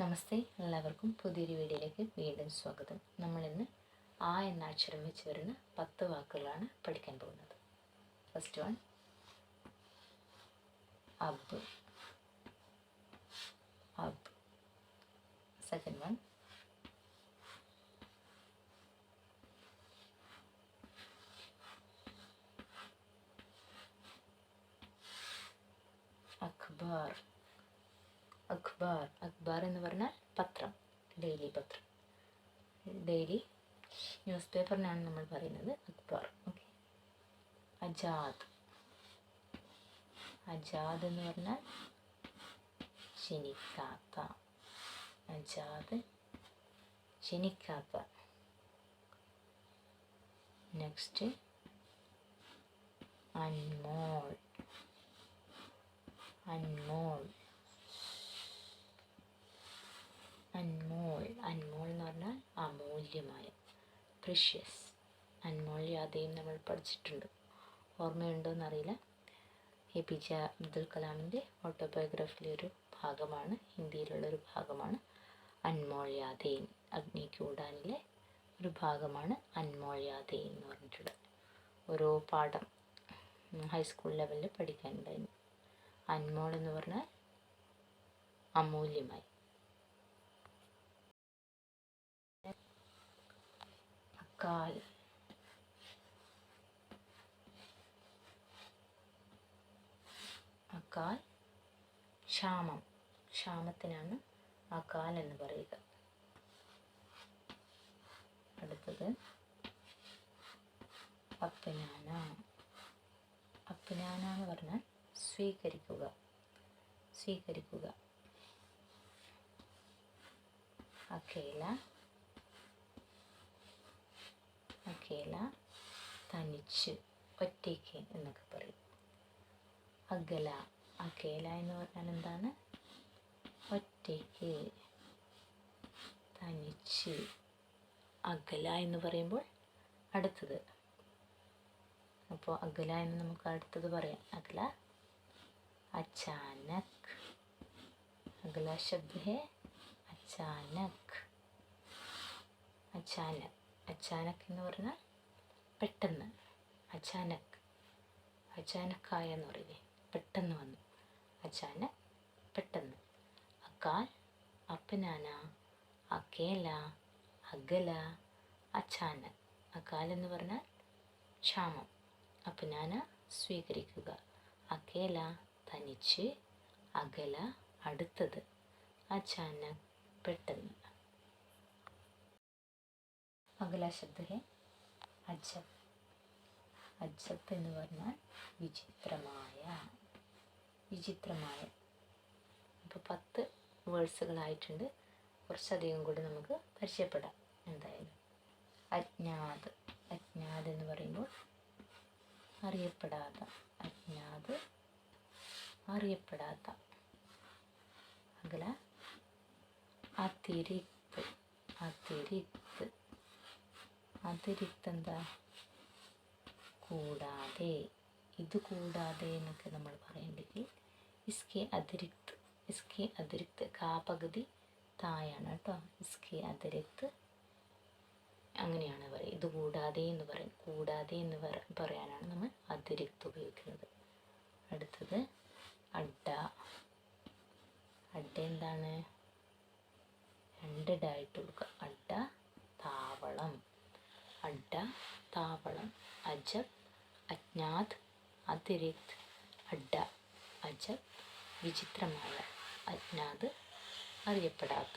നമസ്തേ എല്ലാവർക്കും പുതിയൊരു വീഡിയോയിലേക്ക് വീണ്ടും സ്വാഗതം. നമ്മൾ ഇന്ന് ആ എന്ന അക്ഷരം വെച്ച് വരുന്ന പത്ത് വാക്കുകളാണ് പഠിക്കാൻ പോകുന്നത്. ഫസ്റ്റ് വൺ അബ്. അബ്. സെക്കൻഡ് വൺ അഖ്ബാർ അഖ്ബാർ അഖ്ബാർ എന്ന് പറഞ്ഞാൽ പത്രം. ഡെയിലി പത്രം. ഡെയിലി ന്യൂസ് പേപ്പറിനാണ് നമ്മൾ പറയുന്നത് അഖ്ബാർ ഓക്കെ. അജാദ്. അജാദ് എന്ന് പറഞ്ഞാൽ ജനിക്കാത്ത. അജാദ് ജനിക്കാത്ത. നെക്സ്റ്റ് അൻമോൾ. അൻമോൾ അൻമോൾ അൻമോൾ എന്ന് പറഞ്ഞാൽ അമൂല്യമായ പ്രഷ്യസ് ആദ്യം നമ്മൾ പഠിച്ചിട്ടുണ്ട്. ഓർമ്മയുണ്ടോ എന്നറിയില്ല എ പി ജെ അബ്ദുൽ കലാമിന്റെ ഓട്ടോബയോഗ്രഫിയിലെ ഒരു ഭാഗമാണ് ഹിന്ദിയിലുള്ള ഒരു ഭാഗമാണ് അൻമോൾയാതെയിൻ അഗ്നി കൂടാനിലെ ഒരു ഭാഗമാണ് അൻമോൾയാതെയിൻ എന്ന് പറഞ്ഞിട്ടുള്ളത്. ഓരോ പാഠം ഹൈസ്കൂൾ ലെവലിൽ പഠിക്കാനുണ്ടായിരുന്നു. അൻമോൾ എന്ന് പറഞ്ഞാൽ അമൂല്യമായി. അക്കാൽ അക്കാൽ ക്ഷാമം. ക്ഷാമത്തിനാണ് അകാൽ എന്ന് പറയുക. അടുത്തത് അപ്പനാന അപ്പനാന എന്ന് പറഞ്ഞാൽ സ്വീകരിക്കുക. സ്വീകരിക്കുക. അക്കേല അക്കേല തനിച്ച് ഒറ്റയ്ക്ക് എന്നൊക്കെ പറയും. അകല അകേല എന്ന് പറഞ്ഞാൽ എന്താണ്? ഒറ്റയ്ക്ക് തനിച്ച് അകല എന്ന് പറയുമ്പോൾ അടുത്തത്. അപ്പോൾ അകല എന്ന് നമുക്ക് അടുത്തത് പറയാം. അകല അച്ചാനക് അകല ശബ്ദ അച്ചാനക് അച്ചാനക് അച്ചാനക് എന്ന് പറഞ്ഞാൽ പെട്ടെന്ന് അച്ചാനക് അച്ചാനക്കായ എന്ന് പറയില്ലേ പെട്ടെന്ന് വന്നു. അച്ചാനക് പെട്ടെന്ന്. അക്കാൽ അപ്പനാന അക്കേല അഗല അച്ചാനക്. അക്കാൽ എന്ന് പറഞ്ഞാൽ ക്ഷാമം. അപ്പനാന സ്വീകരിക്കുക. അക്കേല തനിച്ച് അകല അടുത്തത്. അച്ചാനക് പെട്ടെന്ന്. അകല ശബ്ദ ഹെ അജബ്. അജബ് എന്ന് പറഞ്ഞാൽ വിചിത്രമായ വിചിത്രമായ. അപ്പോൾ പത്ത് വേഴ്സുകളായിട്ടുണ്ട് കുറച്ചധികം കൂടി നമുക്ക് പരിചയപ്പെടാം. എന്തായാലും അജ്ഞാത്. അജ്ഞാത് എന്ന് പറയുമ്പോൾ അറിയപ്പെടാത്ത അജ്ഞാത് അറിയപ്പെടാത്ത. അകല അതിരിക്ത് അതിരിക്ത് അതിരിക്ത് കൂടാതെ ഇത് കൂടാതെ എന്നൊക്കെ നമ്മൾ പറയേണ്ടെങ്കിൽ ഇസ്കെ അതിരിക്ത് ഇസ്കെ അതിരിക്ത് കാ പകുതി തായാണ് കേട്ടോ. ഇസ്കെ അതിരിക്ത് അങ്ങനെയാണ് പറയുക. ഇത് കൂടാതെ എന്ന് പറയും കൂടാതെ എന്ന് പറയാനാണ് നമ്മൾ അതിരിക്ത് ഉപയോഗിക്കുന്നത്. അടുത്തത് അഡ്ഡ. അഡ്ഡ എന്താണ്? രണ്ടിടായിട്ട് കൊടുക്കുക. അഡ്ഡ താവളം. അഡ്ഡ താവളം അജബ് അജ്ഞാത് അതിരിക്ത് അഡ്ഡ അജബ് വിചിത്രമായ അജ്ഞാത് അറിയപ്പെടാത്ത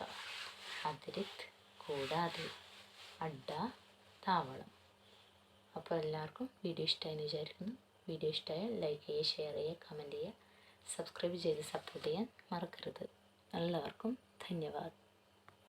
അതിരിക്ത് കൂടാതെ അഡ്ഡ താവളം. അപ്പോൾ എല്ലാവർക്കും വീഡിയോ ഇഷ്ടമായെന്ന് വിചാരിക്കുന്നു. വീഡിയോ ഇഷ്ടമായാൽ ലൈക്ക് ചെയ്യുക ഷെയർ ചെയ്യുക കമന്റ് ചെയ്യുക സബ്സ്ക്രൈബ് ചെയ്ത് സപ്പോർട്ട് ചെയ്യാൻ മറക്കരുത്. എല്ലാവർക്കും ധന്യവാദം.